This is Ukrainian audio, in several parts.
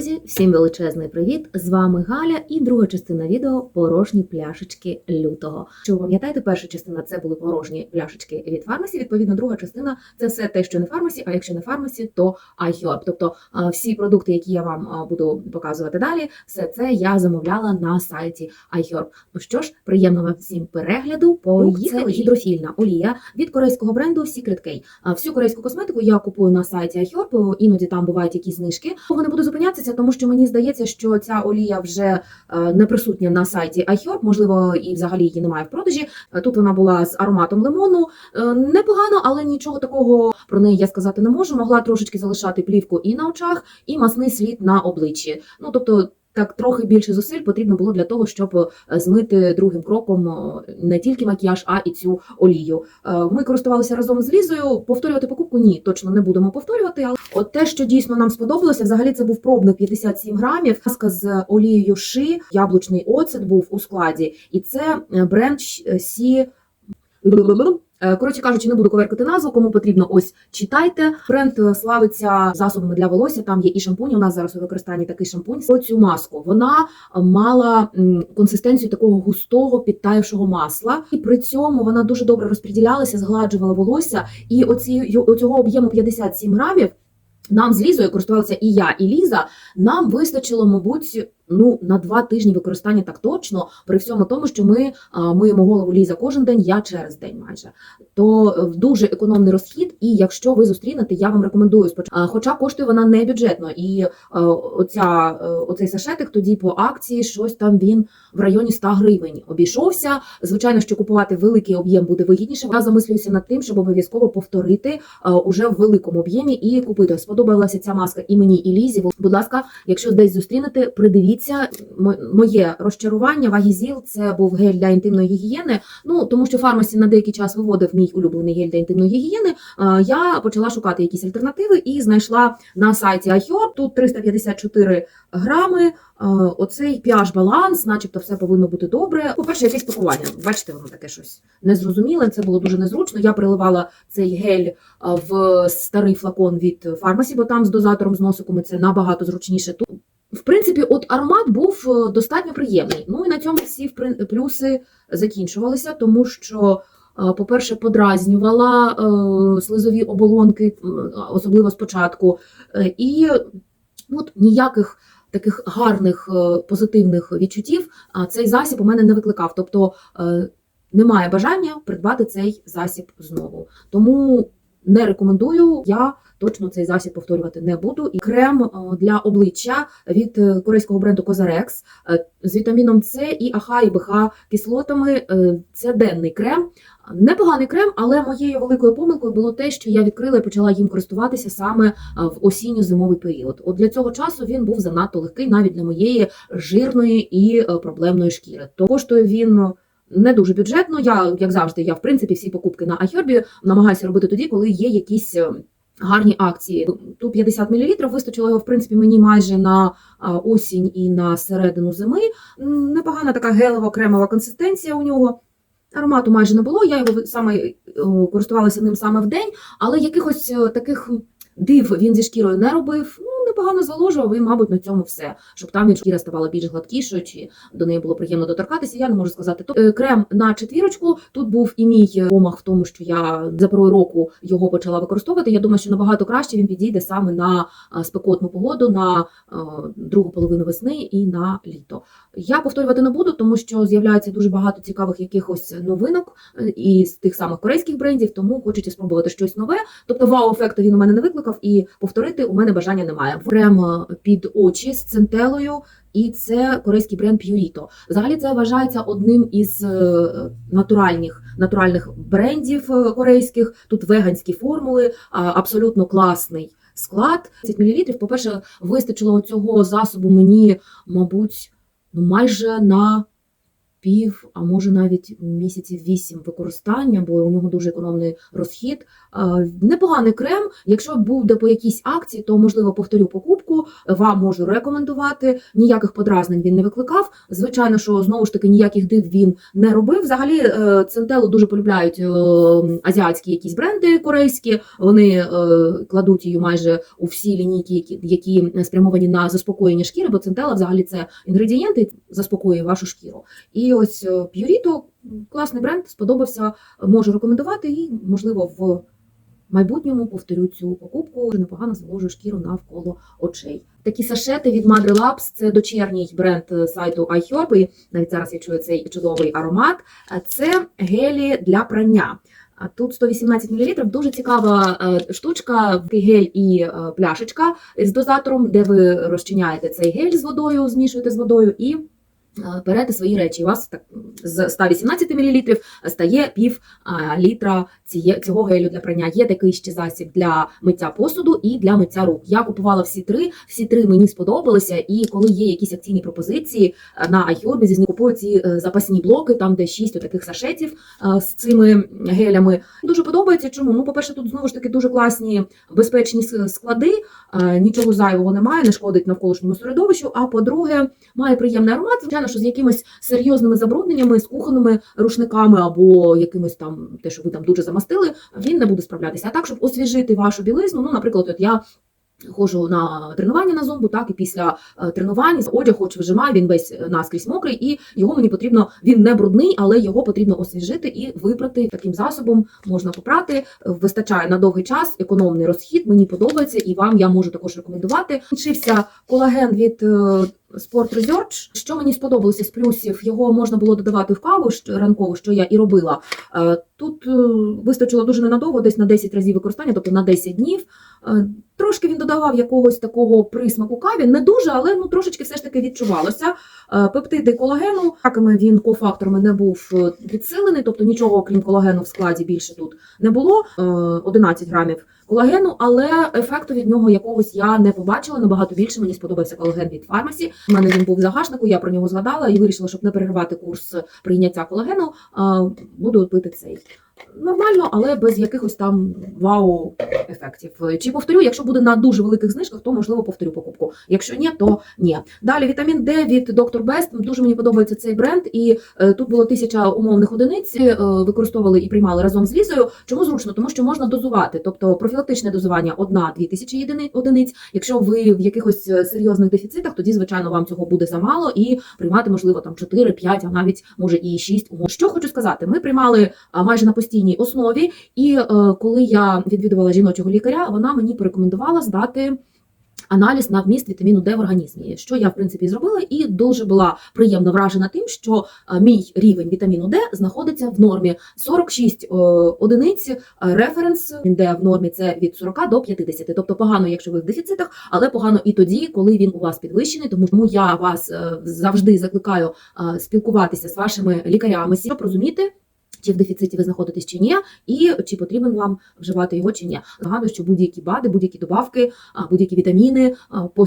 Друзі, всім величезний привіт! З вами Галя і друга частина відео порожні пляшечки лютого. Що ви пам'ятаєте, перша частина це були порожні пляшечки від фармасі. Відповідно, друга частина це все те, що не фармасі, а якщо не фармасі, то iHerb. Тобто всі продукти, які я вам буду показувати далі, все це я замовляла на сайті iHerb. Ну що ж, приємного всім перегляду. Поїхали це гідрофільна олія від корейського бренду Secret K. Всю корейську косметику я купую на сайті iHerb, іноді там бувають якісь знижки. Не буду зупинятися, тому що мені здається, що ця олія вже е, не присутня на сайті iHerb, можливо, і взагалі її немає в продажі. Е, Тут вона була з ароматом лимону. Е, Непогано, але нічого такого про неї я сказати не можу. Могла трошечки залишати плівку і на очах, і масний слід на обличчі. Ну тобто. Так, трохи більше зусиль потрібно було для того, щоб е, змити другим кроком е, не тільки макіяж, а і цю олію. Е, Ми користувалися разом з Лізою. Повторювати покупку ні, точно не будемо повторювати. Але от те, що дійсно нам сподобалося, взагалі це був пробник 57 грамів. Маска з олією ши, яблучний оцет був у складі, і це бренд Сі. Е, Коротше кажучи, не буду коверкати назву, кому потрібно, ось читайте. Бренд е, славиться засобами для волосся. Там є і шампунь. У нас зараз у використанні такий шампунь. Про цю маску вона е, мала консистенцію такого густого підтаявшого масла, і при цьому вона дуже добре розподілялася, згладжувала волосся. І оці оцього об'єму 57 грамів. Нам з Лізою користувалися і я, і Ліза. Нам вистачило, мабуть, ну на два тижні використання так точно, при всьому тому, що ми миємо голову Ліза кожен день, я через день майже. То е, дуже економний розхід. І якщо ви зустрінете, я вам рекомендую спочатку. Хоча коштує вона не бюджетно. І е, оця, е, оцей сашетик тоді по акції щось там він в районі 100 гривень обійшовся. Звичайно, що купувати великий об'єм буде вигідніше. Я замислююся над тим, щоб обов'язково повторити уже в великому об'ємі і купити. Сподобалася ця маска і мені, і Лізі. Будь ласка, якщо десь зустрінете, придивіться. Мо- Моє розчарування Вагізіл це був гель для інтимної гігієни. Ну тому що фармасі на деякий час виводив мій улюблений гель для інтимної гігієни. Я почала шукати якісь альтернативи і знайшла на сайті iHerb. Тут 354 грами. Оцей pH баланс, начебто, все повинно бути добре. По-перше, якесь пакування. Бачите, воно таке щось незрозуміле. Це було дуже незручно. Я приливала цей гель в старий флакон від фармасі, бо там з дозатором з носиком це набагато зручніше. В принципі, от аромат був е, достатньо приємний. Ну і на цьому всі плюси закінчувалися, тому що. е, По-перше, подразнювала е, слизові оболонки, особливо спочатку, і ну, от ніяких таких гарних позитивних відчуттів цей засіб у мене не викликав. Тобто немає бажання придбати цей засіб знову. Тому не рекомендую. Я точно цей засіб повторювати не буду. І крем е, для обличчя від е, корейського бренду е, з вітаміном С і АХ і БХ кислотами. Е, Це денний крем. Непоганий крем, але моєю великою помилкою було те, що я відкрила і почала їм користуватися саме в осінньо-зимовий період. От для цього часу він був занадто легкий навіть для моєї жирної і проблемної шкіри. То коштує він. Не дуже бюджетно. Я, як завжди, я в принципі всі покупки на iHerb намагаюся робити тоді, коли є якісь гарні акції. Тут 50 мл, вистачило його, в принципі, мені майже на осінь і на середину зими. Непогана така гелево-кремова консистенція у нього. Аромату майже не було. Я його саме користувалася ним саме в день, але якихось е, таких див він зі шкірою не робив. Ну, непогано зволожував, і, мабуть, на цьому все. Щоб там від шкіра ставала більш гладкішою, чи до неї було приємно доторкатися, я не можу сказати. То е, крем на четвірочку. Тут був і мій е, помах в тому, що я за порою року його почала використовувати. Я думаю, що набагато краще він підійде саме на е, спекотну погоду, на другу половину весни і на літо. Я повторювати не буду, тому що з'являється дуже багато цікавих якихось новинок е, і з тих самих корейських брендів, тому хочеться спробувати щось нове. Тобто вау-ефекту він у мене не викликав, і повторити у мене бажання немає. Е, під очі з центелою, і це корейський бренд Purito. Взагалі це вважається одним із е, натуральних натуральних брендів е, корейських. Тут веганські формули, абсолютно класний склад. 10 мл, по-перше, вистачило цього засобу мені, мабуть, ну майже на пів, а може навіть місяців вісім використання, бо у нього дуже економний розхід. Е, Непоганий крем. Якщо буде по якійсь акції, то можливо повторю покупку. Вам можу рекомендувати. Ніяких подразнень він не викликав. Звичайно, що знову ж таки ніяких див він не робив. Взагалі, е, Центелу дуже полюбляють е, азіатські якісь бренди корейські. Вони кладуть її майже у всі лінійки, які спрямовані на заспокоєння шкіри, бо центела взагалі це інгредієнти, заспокоює вашу шкіру. І ось е, Purito, класний бренд, сподобався, можу рекомендувати і, можливо, в майбутньому повторю цю покупку. Непогано зволожує шкіру навколо очей. Такі сашети від Madre Labs, це дочірній бренд е, сайту iHerb, і навіть зараз я чую цей чудовий аромат. Це гелі для прання. Тут 118 мл, дуже цікава е, штучка, гель і е, пляшечка з дозатором, де ви розчиняєте цей гель з водою, змішуєте з водою і е, берете свої речі. У вас так з 118 мл стає пів літра цього гелю для прання. Є такий ще засіб для миття посуду і для миття рук. Я купувала всі три, всі три мені сподобалися. І коли є якісь акційні пропозиції е, на iHerb, купую ці е, запасні блоки, там де шість таких сашетів е, з цими гелями. Дуже подобається. Чому? Ну, по-перше, тут знову ж таки дуже класні безпечні склади, е, нічого зайвого немає, не шкодить навколишньому середовищу. А по-друге, має приємний аромат. Звичайно, що з якимись серйозними забрудненнями, з кухонними рушниками або якимось там те, що ви там дуже замастили, він не буде справлятися. А так, щоб освіжити вашу білизну, ну, наприклад, от я. Ходжу на тренування на зомбу, так і після е, тренувань одяг хоч вижимає, він весь е, наскрізь мокрий, і його мені потрібно. Він не брудний, але його потрібно освіжити і випрати таким засобом. Можна попрати. Е, Вистачає на довгий час, економний розхід. Мені подобається, і вам я можу також рекомендувати. Вчився колаген від. Sport Research. Що мені сподобалося з плюсів, його можна було додавати в каву ранкову, що я і робила. Е, Тут е, вистачило дуже ненадовго, десь на 10 разів використання, тобто на 10 днів. Е, Трошки він додавав якогось такого присмаку каві, не дуже, але ну трошечки все ж таки відчувалося. Пептиди колагену, такими він кофакторами не був підсилений, тобто нічого окрім колагену в складі більше тут не було. Е, 11 грамів колагену, але ефекту від нього якогось я не побачила. Набагато більше мені сподобався колаген від фармасі. У мене він був в загашнику, я про нього згадала і вирішила, щоб не переривати курс прийняття колагену, буду пити цей. Нормально, але без якихось там вау ефектів. Чи повторю, якщо буде на дуже великих знижках, то можливо повторю покупку. Якщо ні, то ні. Далі вітамін Д від Dr. Best. Дуже мені подобається цей бренд, і е, тут було тисяча умовних одиниць. е, використовували і приймали разом з лізою. Чому зручно? Тому що можна дозувати, тобто профілактичне дозування одна-дві тисячі єдини- одиниць. Якщо ви в якихось е, серйозних дефіцитах, тоді звичайно вам цього буде замало, і приймати можливо там 4, 5, а навіть може і 6 умов. Що хочу сказати, ми приймали майже на постійній основі, і е, коли я відвідувала жіночого лікаря, вона мені порекомендувала здати. Аналіз на вміст вітаміну Д в організмі, що я в принципі зробила, і дуже була приємно вражена тим, що е, мій рівень вітаміну Д знаходиться в нормі 46 е, одиниць. Референс він Д в нормі це від 40 до 50. Тобто погано, якщо ви в дефіцитах, але погано і тоді, коли він у вас підвищений. Тому я вас завжди закликаю спілкуватися з вашими лікарями, щоб розуміти. Чи в дефіциті ви знаходитесь чи ні, і чи потрібен вам вживати його чи ні. Нагадую, що будь-які БАДи, будь-які добавки, будь-які вітаміни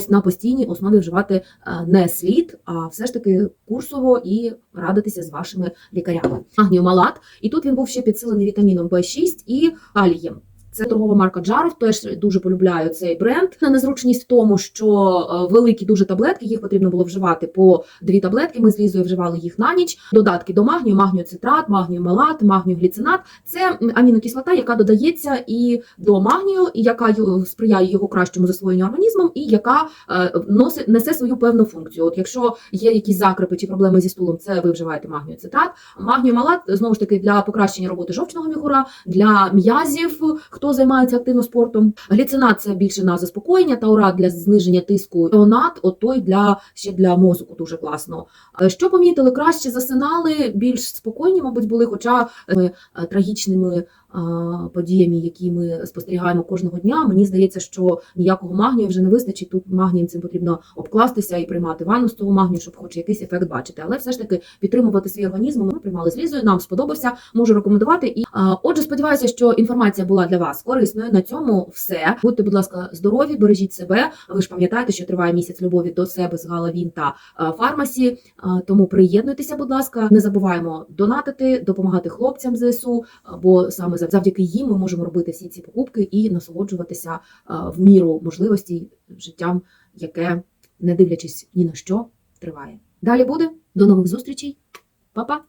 на постійній основі вживати не слід, а все ж таки курсово і радитися з вашими лікарями. Магніомалат, і тут він був ще підсилений вітаміном В6 і калієм. Це торгова марка Джаров, теж дуже полюбляю цей бренд. Незручність в тому, що е, великі дуже таблетки, їх потрібно було вживати по дві таблетки. Ми з Лізою вживали їх на ніч. Додатки до магнію, магніоцитрат, магніомалат, магніогліцинат. Це м, амінокислота, яка додається і до магнію, і яка сприяє його кращому засвоєнню організмом, і яка е, носить несе свою певну функцію. От якщо є якісь закрипи чи проблеми зі стулом, це ви вживаєте магніоцитрат. Магніомалат знову ж таки для покращення роботи жовчного міхура, для м'язів, хто займається активно спортом. Гліцинація більше на заспокоєння, таурат для зниження тиску. Іонат, от той для ще для мозку дуже класно. Е, Що помітили, краще засинали, більш спокійні, мабуть, були, хоча е, трагічними подіями, які ми спостерігаємо кожного дня. Мені здається, що ніякого магнію вже не вистачить. Тут магнієм цим потрібно обкластися і приймати ванну з того магнію, щоб хоч якийсь ефект бачити. Але все ж таки підтримувати свій організм. Ми приймали з. Нам сподобався, можу рекомендувати. І отже, сподіваюся, що інформація була для вас корисною. На цьому все. Будьте, будь ласка, здорові, бережіть себе. Ви ж пам'ятаєте, що триває місяць любові до себе з Гала Він та фармасі. Тому приєднуйтеся, будь ласка. Не забуваємо донатити, допомагати хлопцям ЗСУ, бо саме завдяки їм ми можемо робити всі ці покупки і насолоджуватися е, в міру можливостей життям, яке, не дивлячись ні на що, триває. Далі буде. До нових зустрічей. Па-па!